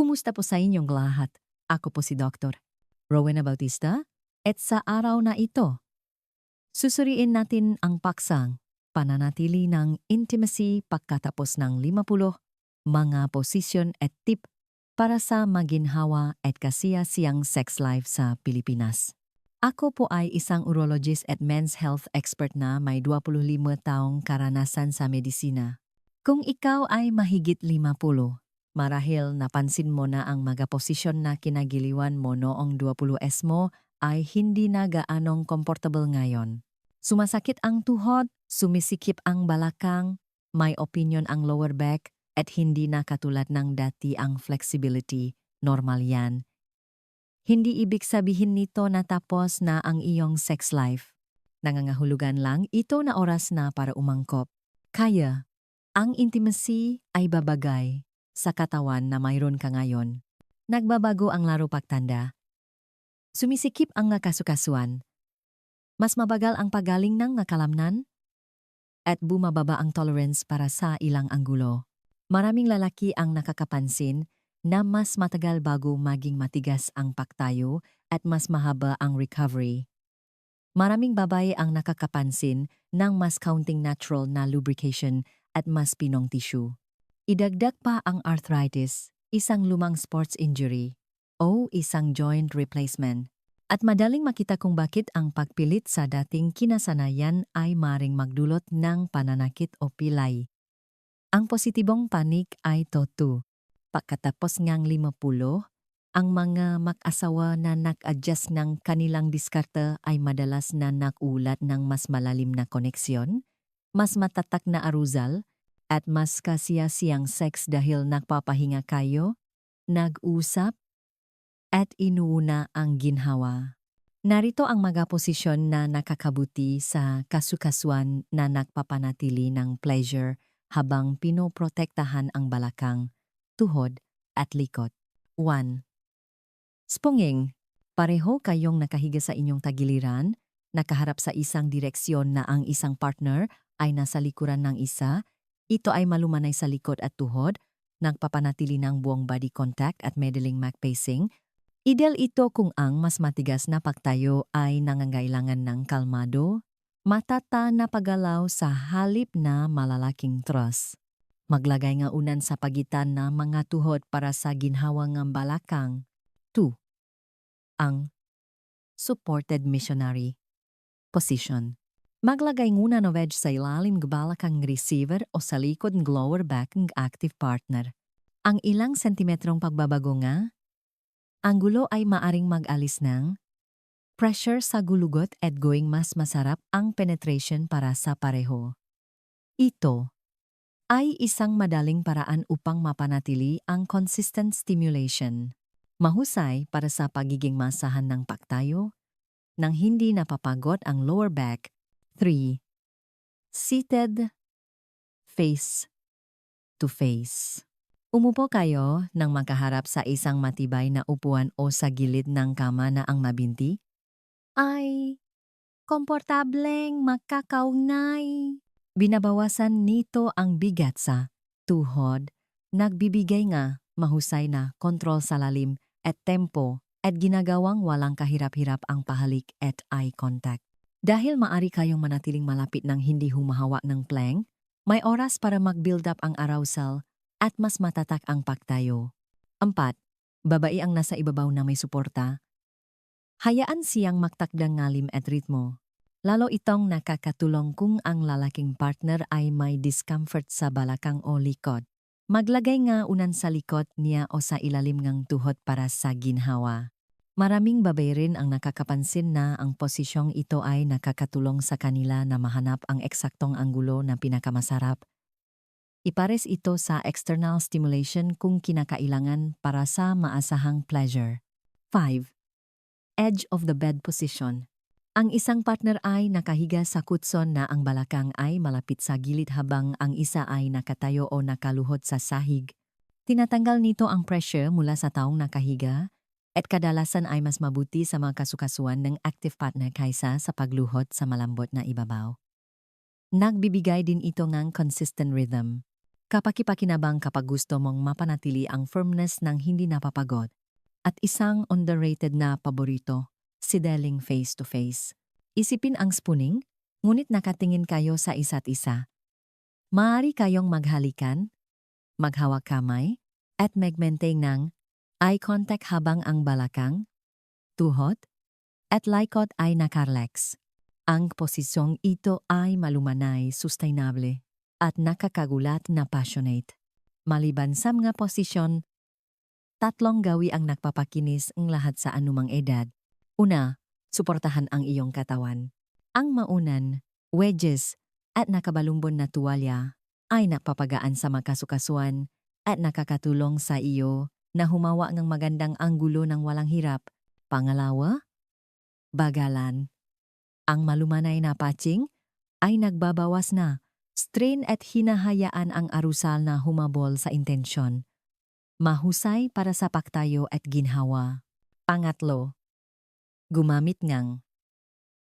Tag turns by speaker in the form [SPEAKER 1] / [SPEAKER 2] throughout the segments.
[SPEAKER 1] Kumusta po sa inyong lahat? Ako po si Dr. Rowena Bautista at sa araw na ito, susuriin natin ang paksang pananatili ng intimacy pagkatapos ng 50 mga posisyon at tip para sa maginhawa at kasiyasiyang sex life sa Pilipinas. Ako po ay isang urologist at men's health expert na may 25 taong karanasan sa medisina. Kung ikaw ay mahigit 50, marahil napansin mo na ang mga posisyon na kinagiliwan mo noong 20s mo ay hindi na gaanong comfortable ngayon. Sumasakit ang tuhod, sumisikip ang balakang, may opinion ang lower back, at hindi na katulad ng dati ang flexibility. Normal yan. Hindi ibig sabihin nito na tapos na ang iyong sex life. Nangangahulugan lang ito na oras na para umangkop. Kaya, ang intimacy ay babagay sa katawan na mayroon ka ngayon. Nagbabago ang laro pagtanda. Sumisikip ang nakasukasuan. Mas mabagal ang pagaling ng nakalamnan at bumababa ang tolerance para sa ilang anggulo. Maraming lalaki ang nakakapansin na mas matagal bago maging matigas ang paktayo at mas mahaba ang recovery. Maraming babae ang nakakapansin ng mas counting natural na lubrication at mas pinong tissue. Idagdag pa ang arthritis, isang lumang sports injury, o isang joint replacement. At madaling makita kung bakit ang pagpilit sa dating kinasanayan ay maring magdulot ng pananakit o pilay. Ang positibong panik ay toto. Pagkatapos ngang 50, ang mga mag-asawa na nag-adjust ng kanilang diskarte ay madalas na nakulat ng mas malalim na koneksyon, mas matatak na aruzal, at mas kasiyasiyang sex dahil nagpapahinga kayo, nag-usap, at inuuna ang ginhawa. Narito ang mga posisyon na nakakabuti sa kasukasuan na nagpapanatili ng pleasure habang pinoprotektahan ang balakang, tuhod, at likod. 1. Sponging. Pareho kayong nakahiga sa inyong tagiliran, nakaharap sa isang direksyon na ang isang partner ay nasa likuran ng isa, ito ay malumanay sa likod at tuhod, nagpapanatili ng buong body contact at medaling mac pacing, Ideal ito kung ang mas matigas na pagtayo ay nangangailangan ng kalmado, matata na paggalaw sa halip na malalaking thrust. Maglagay nga unan sa pagitan na mga tuhod para sa ginhawa ng balakang. 2. Ang supported missionary position. Maglagay nguna no wedge sa ilalim ng balakang receiver o sa likod ng lower back ng active partner. Ang ilang sentimetrong pagbabago nga ang gulo ay maaring mag-alis ng pressure sa gulugot at going mas masarap ang penetration para sa pareho. Ito ay isang madaling paraan upang mapanatili ang consistent stimulation. Mahusay para sa pagiging masahan ng pagtayo, nang hindi napapagod ang lower back. 3. Seated face to face. Umupo kayo nang makaharap sa isang matibay na upuan o sa gilid ng kama na ang mabinti? Ay, komportableng makakaugnay. Binabawasan nito ang bigat sa tuhod, nagbibigay nga mahusay na kontrol sa lalim at tempo at ginagawang walang kahirap-hirap ang pahalik at eye contact. Dahil maari kayong manatiling malapit ng hindi humahawa ng plank, may oras para mag-build up ang arousal at mas matatak ang pagtayo. 4. Babae ang nasa ibabaw na may suporta. Hayaan siyang magtakdang ngalim at ritmo. Lalo itong nakakatulong kung ang lalaking partner ay may discomfort sa balakang o likod. Maglagay nga unan sa likod niya o sa ilalim ng tuhod para sa ginhawa. Maraming babae rin ang nakakapansin na ang posisyong ito ay nakakatulong sa kanila na mahanap ang eksaktong anggulo na pinakamasarap Ipares ito sa external stimulation kung kinakailangan para sa maasahang pleasure. 5. Edge of the bed position. Ang isang partner ay nakahiga sa kutson na ang balakang ay malapit sa gilid habang ang isa ay nakatayo o nakaluhod sa sahig. Tinatanggal nito ang pressure mula sa taong nakahiga at kadalasan ay mas mabuti sa mga kasukasuan ng active partner kaysa sa pagluhod sa malambot na ibabaw. Nagbibigay din ito ng consistent rhythm. Kapakipakinabang kapag gusto mong mapanatili ang firmness ng hindi napapagod. At isang underrated na paborito, sideling face-to-face. Isipin ang spooning, ngunit nakatingin kayo sa isa't isa. Maaari kayong maghalikan, maghawak kamay, at mag-maintain ng eye contact habang ang balakang, tuhod, at likod ay nakarlex. Ang posisyong ito ay malumanay, sustainable, at nakakagulat na passionate. Maliban sa mga posisyon, tatlong gawi ang nagpapakinis ang lahat sa anumang edad. Una, suportahan ang iyong katawan. Ang maunan, wedges, at nakabalumbon na tuwalya ay napapagaan sa makasukasuan at nakakatulong sa iyo na humawa ng magandang anggulo ng walang hirap. Pangalawa, bagalan. Ang malumanay na patching ay nagbabawas na strain at hinahayaan ang arusal na humabol sa intensyon. Mahusay para sa paktayo at ginhawa. Pangatlo, gumamit ng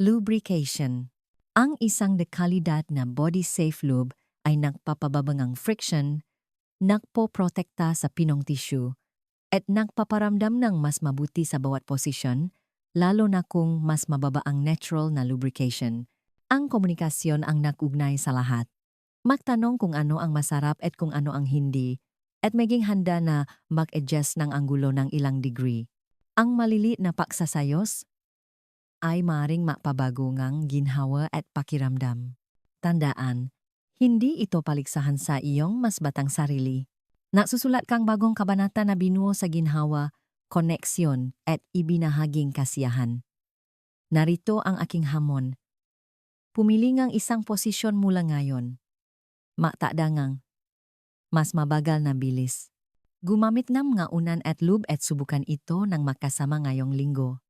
[SPEAKER 1] lubrication. Ang isang dekalidad na body-safe lube ay nagpapababangang friction, nagpo-protekta sa pinong tissue, at nagpaparamdam ng mas mabuti sa bawat posisyon, lalo na kung mas mababa ang natural na lubrication. Ang komunikasyon ang nagugnay sa lahat. Magtanong kung ano ang masarap at kung ano ang hindi, at maging handa na mag-adjust ng anggulo ng ilang degree. Ang maliliit na paksasayos ay maring mapabago ngang ginhawa at pakiramdam. Tandaan, hindi ito paligsahan sa iyong mas batang sarili. Nasusulat kang bagong kabanata na binuo sa ginhawa, koneksyon at ibinahaging kasiyahan. Narito ang aking hamon. Pumili ngang isang posisyon mula ngayon. Maktadangang. Mas mabagal na bilis. Gumamit ng mga unan at lube at subukan ito ng makasama ngayong linggo.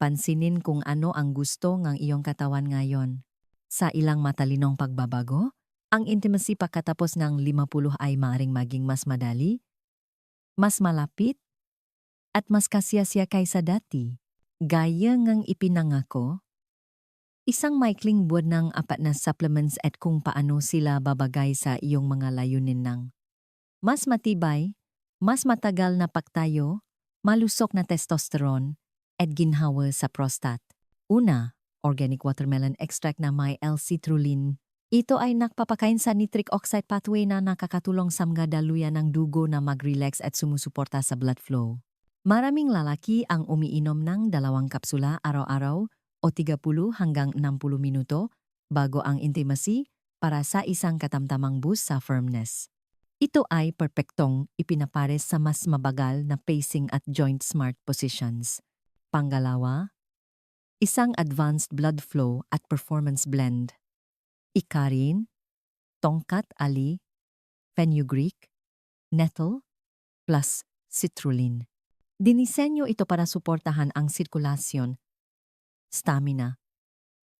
[SPEAKER 1] Pansinin kung ano ang gusto ng iyong katawan ngayon. Sa ilang matalinong pagbabago, ang intimacy pagkatapos ng 50 ay maring maging mas madali, mas malapit, at mas kasiyasya kaysa dati. Gaya ngang ipinangako, isang maikling buwan ng apat na supplements at kung paano sila babagay sa iyong mga layunin ng mas matibay, mas matagal na pagtayo, malusok na testosterone, at ginhawa sa prostat. Una, organic watermelon extract na may L-citrulline. Ito ay nakpapakain sa nitric oxide pathway na nakakatulong sa mga daluyan ng dugo na mag-relax at sumusuporta sa blood flow. Maraming lalaki ang umiinom ng dalawang kapsula araw-araw o 30 hanggang 60 minuto bago ang intimacy para sa isang katamtamang boost sa firmness. Ito ay perpektong ipinapares sa mas mabagal na pacing at joint smart positions. Pangalawa, isang advanced blood flow at performance blend. Ikarin, tongkat ali, fenugreek, nettle, plus citrulline. Dinisenyo ito para suportahan ang sirkulasyon, stamina,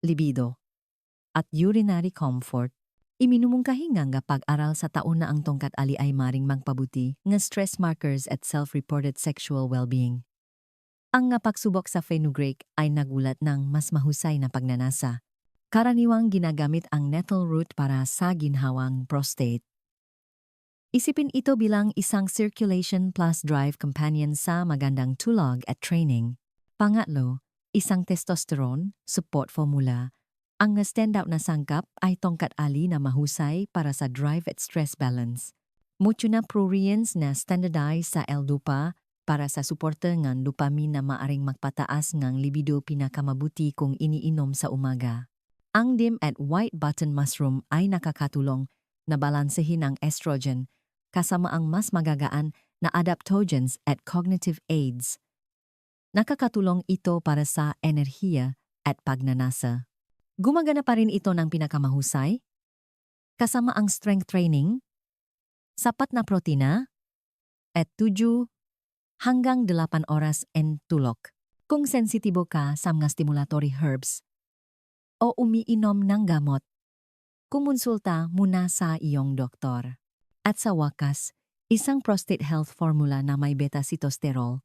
[SPEAKER 1] libido, at urinary comfort. Iminumungkahi nga nga pag-aral sa taon na ang tongkat ali ay maring magpabuti nga stress markers at self-reported sexual well-being. Ang nga sa fenugreek ay nagulat ng mas mahusay na pagnanasa. Karaniwang ginagamit ang nettle root para sa ginhawang prostate. Isipin ito bilang isang circulation plus drive companion sa magandang tulog at training. Pangatlo, isang testosterone support formula. Ang standout na sangkap ay tongkat ali na mahusay para sa drive at stress balance. Mucho na pruriens na standardized sa L-DOPA para sa suporta ng dopamine na maaring magpataas ng libido pinakamabuti kung iniinom sa umaga. Ang dim at white button mushroom ay nakakatulong na balansehin ang estrogen kasama ang mas magagaan na adaptogens at cognitive aids. Nakakatulong ito para sa enerhiya at pagnanasa. Gumagana pa rin ito ng pinakamahusay, kasama ang strength training, sapat na protina, at 7 hanggang 8 oras en tulok. Kung sensitibo ka sa mga stimulatory herbs o umiinom ng gamot, kumonsulta muna sa iyong doktor. At sa wakas, isang prostate health formula na may beta-sitosterol,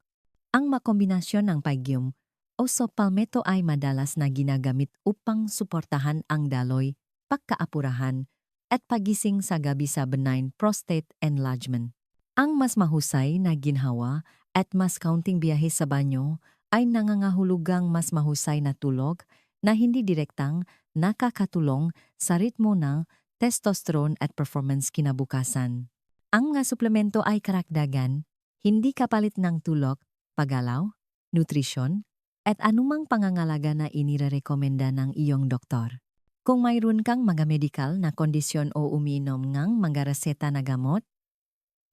[SPEAKER 1] ang makombinasyon ng pygium o sopalmeto ay madalas na ginagamit upang suportahan ang daloy, pagkaapurahan, at pagising sa gabi sa benign prostate enlargement. Ang mas mahusay na ginhawa at mas kaunting biyahe sa banyo ay nangangahulugang mas mahusay na tulog na hindi direktang nakakatulong sa ritmo ng testosterone at performance kinabukasan. Ang mga suplemento ay karakdagan, hindi kapalit ng tulog, paggalaw, nutrisyon, at anumang pangangalaga na inirekomenda ng iyong doktor. Kung mayroon kang mga medical na kondisyon o uminom ng mga reseta na gamot,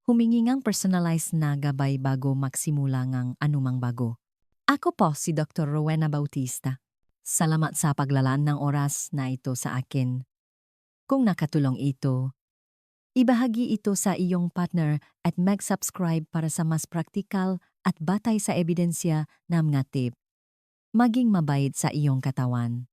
[SPEAKER 1] humingi ng personalized na gabay bago magsimula ng anumang bago. Ako po si Dr. Rowena Bautista. Salamat sa paglalaan ng oras na ito sa akin. Kung nakatulong ito, ibahagi ito sa iyong partner at mag-subscribe para sa mas praktikal at batay sa ebidensya na mga tip. Maging mabait sa iyong katawan.